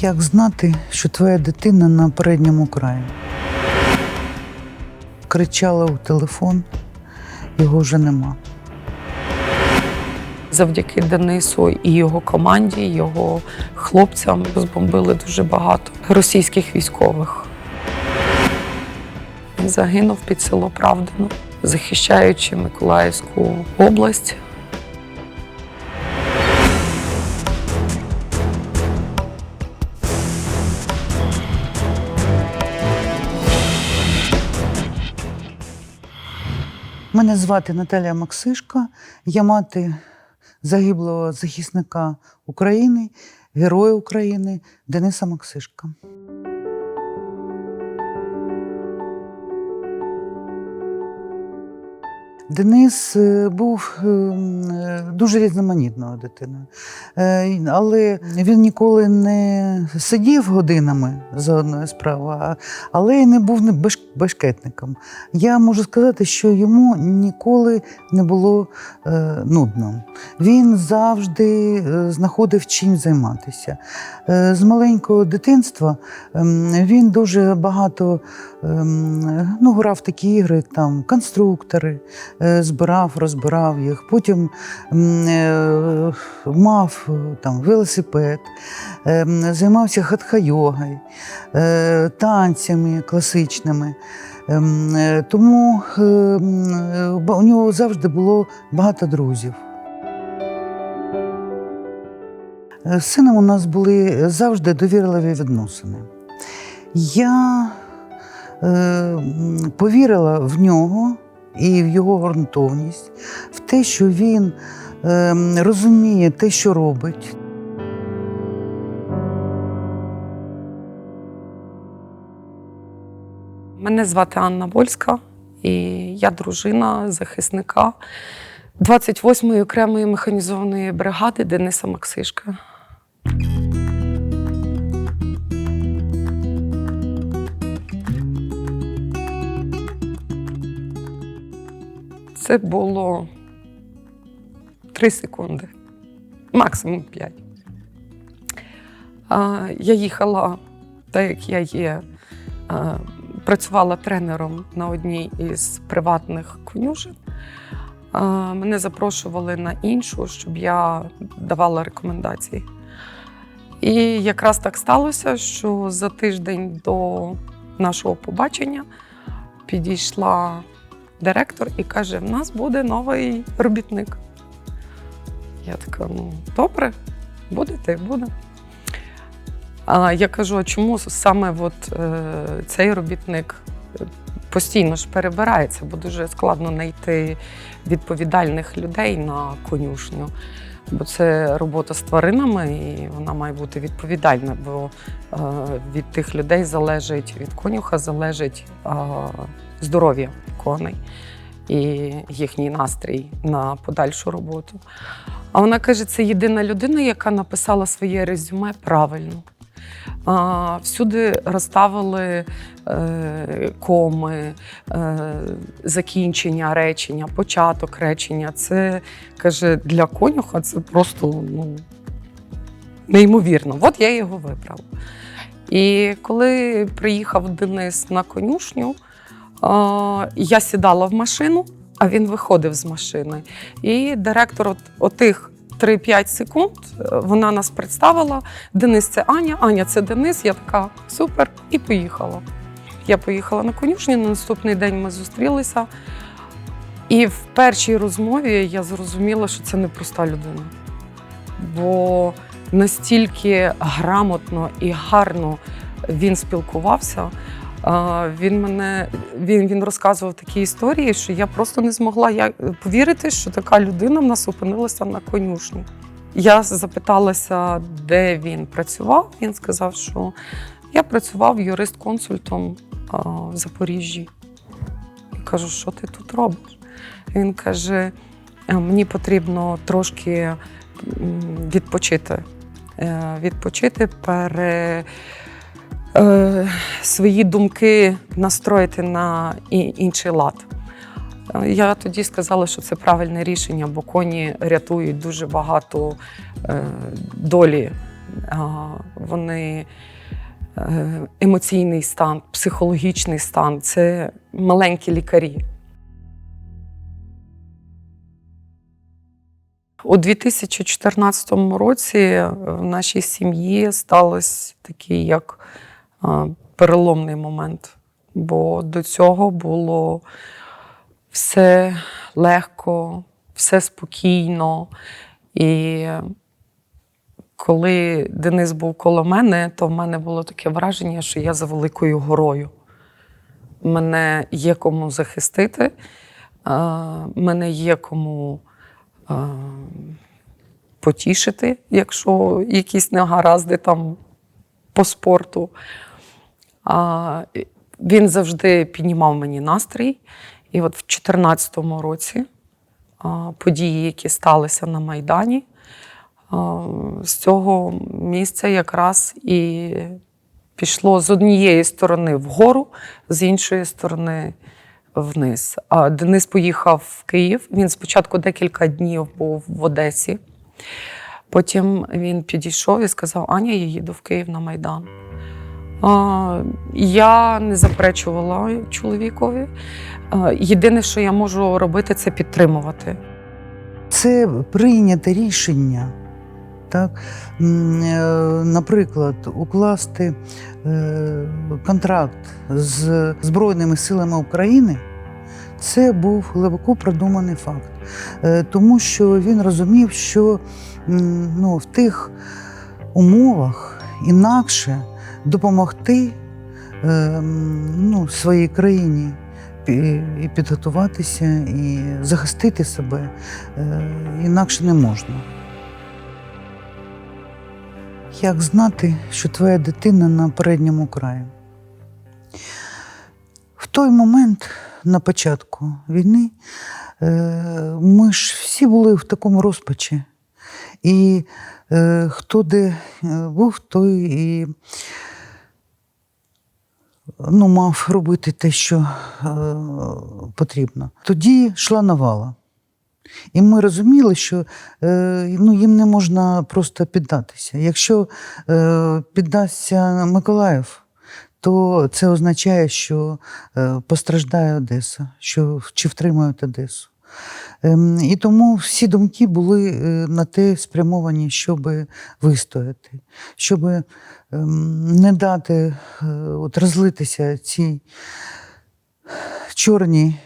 Як знати, що твоя дитина на передньому краї? Кричала у телефон, його вже нема. Завдяки Денису і його команді, його хлопцям збомбили дуже багато російських військових. Він загинув під село Правдино, захищаючи Миколаївську область. Мене звати Наталія Максишка, я мати загиблого захисника України, героя України Дениса Максишка. Денис е, був е, е, дуже різноманітною дитиною, але він ніколи не сидів годинами за одною справою, але й не був бешкетником. Я можу сказати, що йому ніколи не було нудно. Він завжди знаходив чим займатися. З маленького дитинства ем, він дуже багато ем, ну, грав такі ігри, там конструктори, збирав, розбирав їх. Потім е, мав е, там велосипед, займався хатха-йогою, е, танцями класичними. Е, Тому е, у нього завжди було багато друзів. Е, З сином у нас були завжди довірливі відносини. Я е, повірила в нього і в його ґрунтовність, в те, що він е, розуміє те, що робить. Мене звати Анна Вольська, і я дружина захисника 28-ї окремої механізованої бригади Дениса Максишка. Це було 3 секунди, максимум 5. Я їхала, так як я є, працювала тренером на одній із приватних конюшень. А, Мене запрошували на іншу, щоб я давала рекомендації. І якраз так сталося, що за тиждень до нашого побачення підійшла директор і каже: в нас буде новий робітник. Я така, ну добре, будете і буде. А я кажу: а чому саме от, е, цей робітник е, постійно ж перебирається, бо дуже складно знайти відповідальних людей на конюшню. Бо це робота з тваринами, і вона має бути відповідальна, бо е, від тих людей залежить, від конюха залежить е, здоров'я коней і їхній настрій на подальшу роботу. А вона каже: це єдина людина, яка написала своє резюме правильно. Всюди розставили е, коми, е, закінчення речення, початок речення. Це каже для конюха це просто ну, неймовірно. От я його вибрала. І коли приїхав Денис на конюшню, я сідала в машину, а він виходив з машини. І директор от, отих 3-5 секунд е, вона нас представила. Денис це Аня, Аня це Денис. Я така супер, і поїхала. Я поїхала на конюшню. На наступний день ми зустрілися. І в першій розмові я зрозуміла, що це не проста людина. Бо настільки грамотно і гарно він спілкувався. Він мене він, він розказував такі історії, що я просто не змогла я, повірити, що така людина в нас опинилася на конюшні. Я запиталася, де він працював. Він сказав, що я працював юрист-консультом в Запоріжжі. Я кажу, що ти тут робиш? Він каже: «Е, мені потрібно трошки відпочити. Е, Відпочити, пере, е, свої думки настроїти на інший лад. Е, Я тоді сказала, що це правильне рішення, бо коні рятують дуже багато е, долі а, вони е, емоційний стан, психологічний стан це маленькі лікарі. У 2014 році в нашій сім'ї сталося такий як переломний момент, бо до цього було все легко, все спокійно. І коли Денис був коло мене, то в мене було таке враження, що я за великою горою. Мене є кому захистити, мене є кому потішити, якщо якісь негаразди там по спорту. Він завжди піднімав мені настрій. І от в 2014 році події, які сталися на Майдані, з цього місця якраз і пішло з однієї сторони вгору, з іншої сторони вниз. А Денис поїхав в Київ. Він спочатку декілька днів був в Одесі. Потім він підійшов і сказав: Аня, я їду в Київ на Майдан. Я не заперечувала чоловікові. Єдине, що я можу робити, це підтримувати. Це прийняте рішення. Так? Е, Наприклад, укласти е, контракт з Збройними силами України це був глибоко продуманий факт. Е, Тому що він розумів, що ну, в тих умовах інакше допомогти е, ну, своїй країні і підготуватися, і захистити себе е, інакше не можна. Як знати, що твоя дитина на передньому краї? В той момент, на початку війни, е, ми ж всі були в такому розпачі. І е, хто де був, той і ну, мав робити те, що е, потрібно. Тоді йшла навала. І ми розуміли, що е, ну, їм не можна просто піддатися. Якщо е, піддасться Миколаїв, то це означає, що е, постраждає Одеса, що чи втримають Одесу. Ем, І тому всі думки були е, на те спрямовані, щоб вистояти, щоб ем, не дати е, от розлитися цій чорній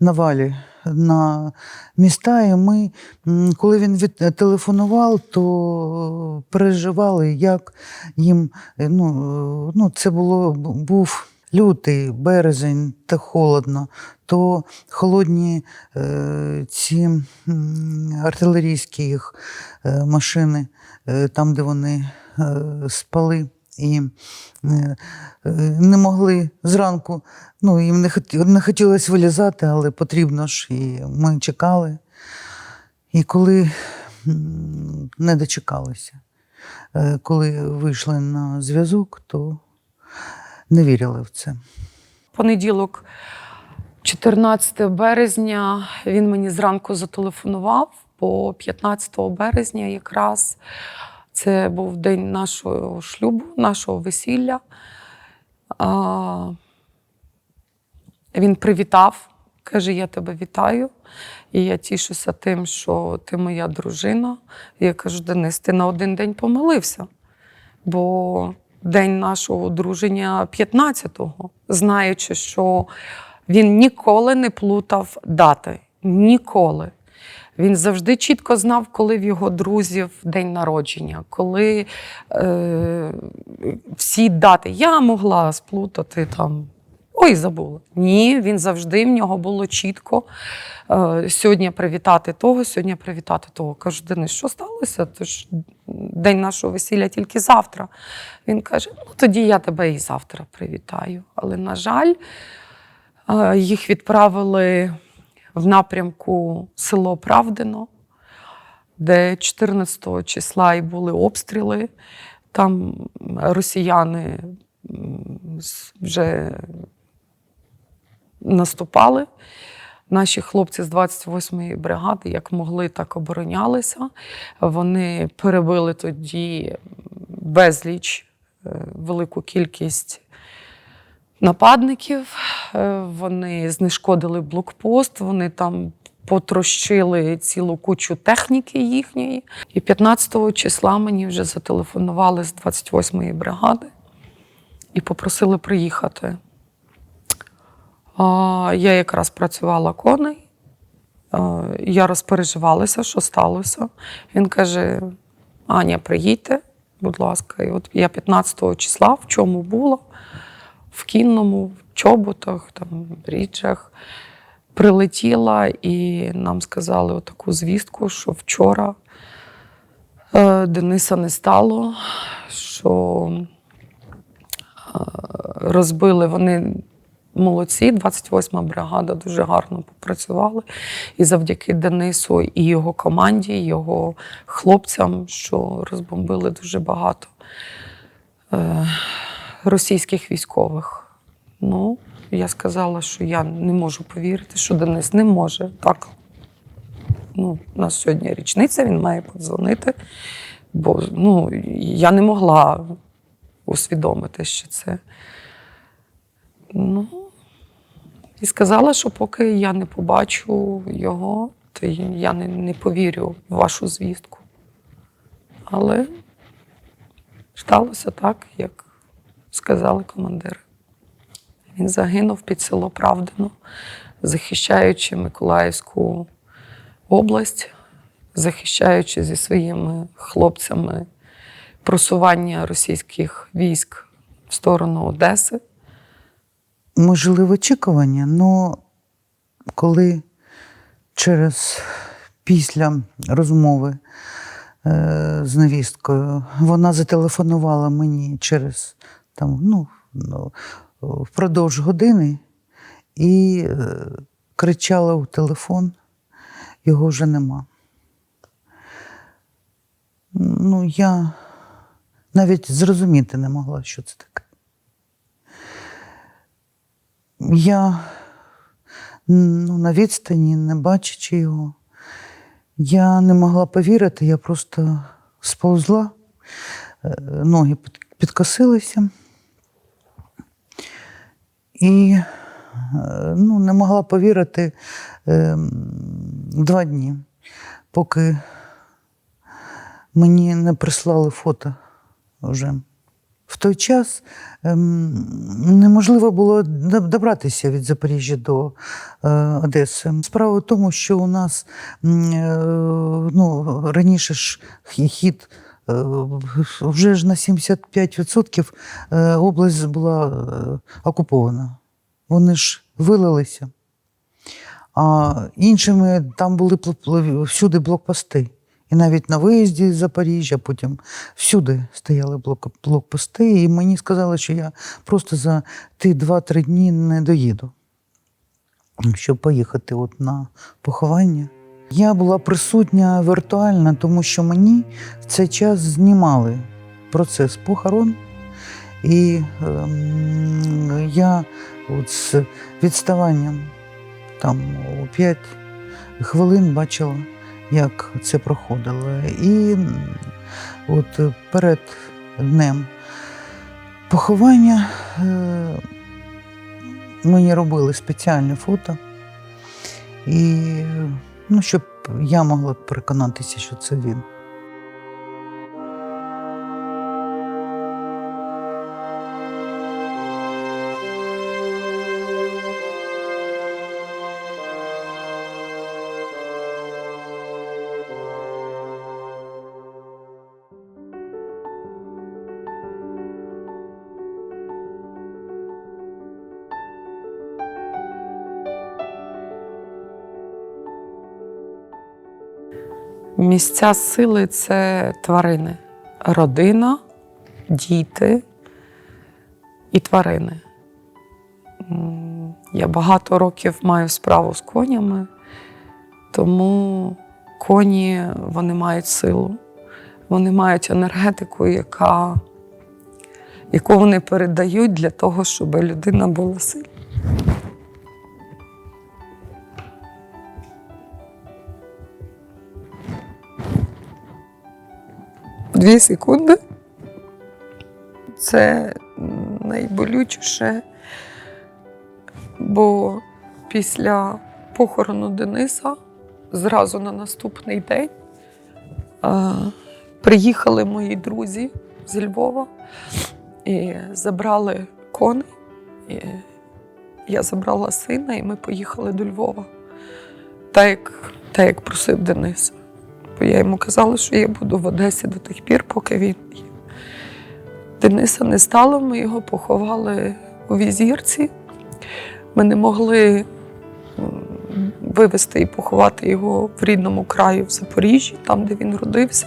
навалі на міста. І ми, коли він телефонував, то переживали, як їм е, ну, ну, це було був лютий, березень, та холодно, то холодні е, ці артилерійські їх е, машини, е, там, де вони е, спали. І е, е, не могли зранку, ну їм не, не хотілося вилізати, але потрібно ж, і ми чекали. І коли не дочекалися, е, коли вийшли на зв'язок, то не вірили в це. Понеділок, 14 березня, він мені зранку зателефонував, бо 15 березня якраз це був день нашого шлюбу, нашого весілля. Він привітав, каже: Я тебе вітаю. І я тішуся тим, що ти моя дружина. І я кажу, Денис, ти на один день помилився. Бо день нашого одруження 15-го, знаючи, що він ніколи не плутав дати. Ніколи. Він завжди чітко знав, коли в його друзів день народження, коли е, всі дати. Я могла сплутати там. Ой, забула. Ні, він завжди в нього було чітко. Е, сьогодні привітати того, сьогодні привітати того. Кажу, Денис, що сталося? Це ж день нашого весілля тільки завтра. Він каже: ну тоді я тебе і завтра привітаю. Але, на жаль, е, їх відправили в напрямку село Правдино, де 14 числа і були обстріли. Там росіяни вже наступали. Наші хлопці з 28-ї бригади, як могли, так оборонялися. Вони перебили тоді безліч, е, велику кількість нападників. Е, Вони знешкодили блокпост, вони там потрощили цілу кучу техніки їхньої. І 15 числа мені вже зателефонували з 28-ї бригади і попросили приїхати. Я якраз працювала коней. Я розпереживалася, що сталося. Він каже: Аня, приїдьте, будь ласка. І от я 15 числа, в чому була, в кінному, в чоботах, там, в річах, прилетіла і нам сказали таку звістку, що вчора е, Дениса не стало, що е, розбили вони молодці, 28-ма бригада дуже гарно попрацювали. І завдяки Денису і його команді, його хлопцям, що розбомбили дуже багато е, російських військових. Ну, я сказала, що я не можу повірити, що Денис не може так. Ну, у нас сьогодні річниця, він має подзвонити. Бо ну, я не могла усвідомити, що це. Ну, і сказала, що поки я не побачу його, то я не, не повірю в вашу звістку. Але сталося так, як сказали командири. Він загинув під село Правдино, захищаючи Миколаївську область, захищаючи зі своїми хлопцями просування російських військ в сторону Одеси. Ми жили в очікуванні, але коли через після розмови е, з невісткою вона зателефонувала мені через там, ну, ну, впродовж години і е, кричала у телефон, його вже нема. Ну, я навіть зрозуміти не могла, що це таке. Я ну, на відстані, не бачачи його, я не могла повірити, я просто сповзла, е, ноги підкосилися. І е, ну, не могла повірити е, два дні, поки мені не прислали фото вже. В той час ем, неможливо було добратися від Запоріжжя до е, Одеси. Справа в тому, що у нас е, ну, раніше ж хід е, вже ж на 75% е, область була окупована. Вони ж вилилися. А іншими там були всюди блокпости. І навіть на виїзді з Запоріжжя, потім всюди стояли блок- блокпости, і мені сказали, що я просто за ті 2-3 дні не доїду, щоб поїхати от на поховання. Я була присутня віртуально, тому що мені в цей час знімали процес похорон. І ем, я от з відставанням там у 5 хвилин бачила, як це проходило. І от перед днем поховання е, мені робили спеціальне фото. І ну, щоб я могла переконатися, що це він. Місця сили це тварини, родина, діти і тварини. Я багато років маю справу з конями, тому коні вони мають силу, вони мають енергетику, яка, яку вони передають для того, щоб людина була сильна. Дві секунди. Це найболючіше, бо після похорону Дениса зразу на наступний день приїхали мої друзі з Львова і забрали коней. Я забрала сина, і ми поїхали до Львова. Так як, так як просив Денис. Бо я йому казала, що я буду в Одесі до тих пір, поки він є. Дениса не стало, ми його поховали у візірці. Ми не могли вивезти і поховати його в рідному краю в Запоріжжі, там, де він родився.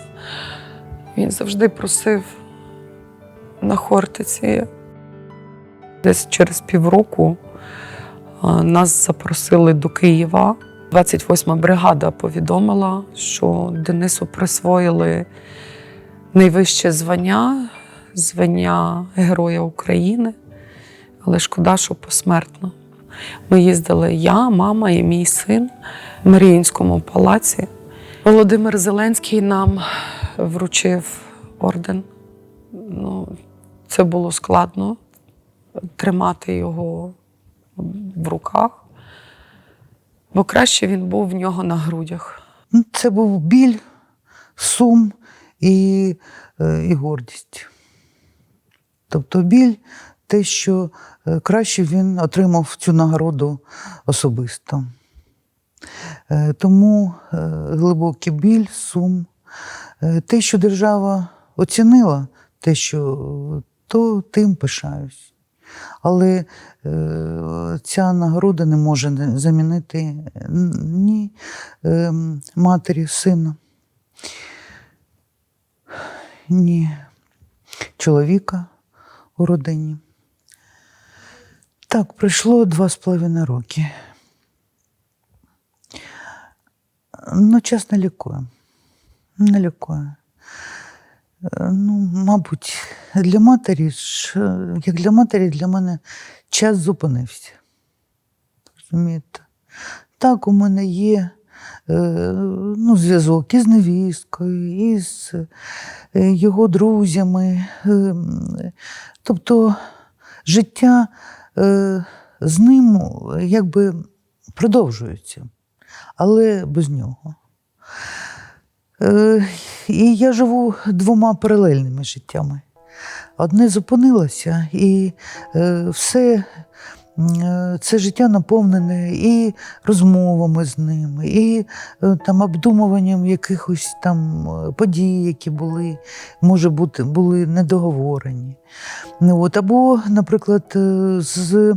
Він завжди просив на Хортиці. Десь через півроку нас запросили до Києва. 28-ма бригада повідомила, що Денису присвоїли найвище звання звання Героя України, але шкода, що посмертно. Ми їздили я, мама і мій син в Маріїнському палаці. Володимир Зеленський нам вручив орден. Ну, це було складно тримати його в руках, бо краще він був в нього на грудях. Ну, Це був біль, сум і, е, і гордість. Тобто біль, те, що е, краще він отримав цю нагороду особисто. Е, Тому глибокий біль, сум, те, що держава оцінила, те, що то тим пишаюсь. Але е, ця нагорода не може замінити е, ні е, матері сина, ні чоловіка у родині. Так, пройшло два з половиною роки. Ну, час не лікує. Не лікує. Е, Ну, мабуть, для матері, ж, е, як для матері, для мене час зупинився. Розумієте? Так, у мене є е, ну, зв'язок із невісткою, із його друзями. Тобто життя з ним якби продовжується, але без нього. І я живу двома паралельними життями. Одне зупинилося, і е, все е, це життя наповнене і розмовами з ними, і е, там обдумуванням якихось там подій, які були, може бути, були недоговорені. Ну, от, або, наприклад, з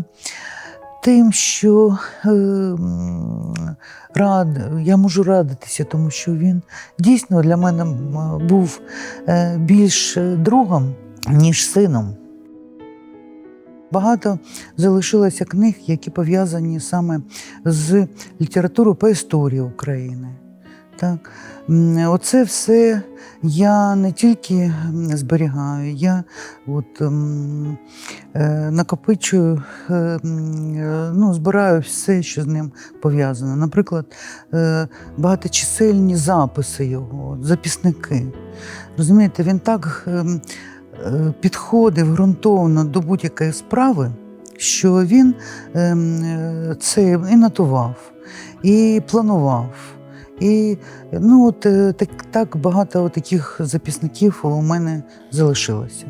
тим, що е, рад, я можу радитися, тому що він дійсно для мене був е, більш е, другом, ніж сином. Багато залишилося книг, які пов'язані саме з літературою по історії України. Так. Оце все я не тільки зберігаю, я от, е, накопичую, е, е, ну, збираю все, що з ним пов'язано. Наприклад, е, багаточисельні записи його, записники. Розумієте, він так е, підходив ґрунтовно до будь-якої справи, що він ем, е, це і нотував, і планував. І ну, от, е, так, так багато таких записників у мене залишилося.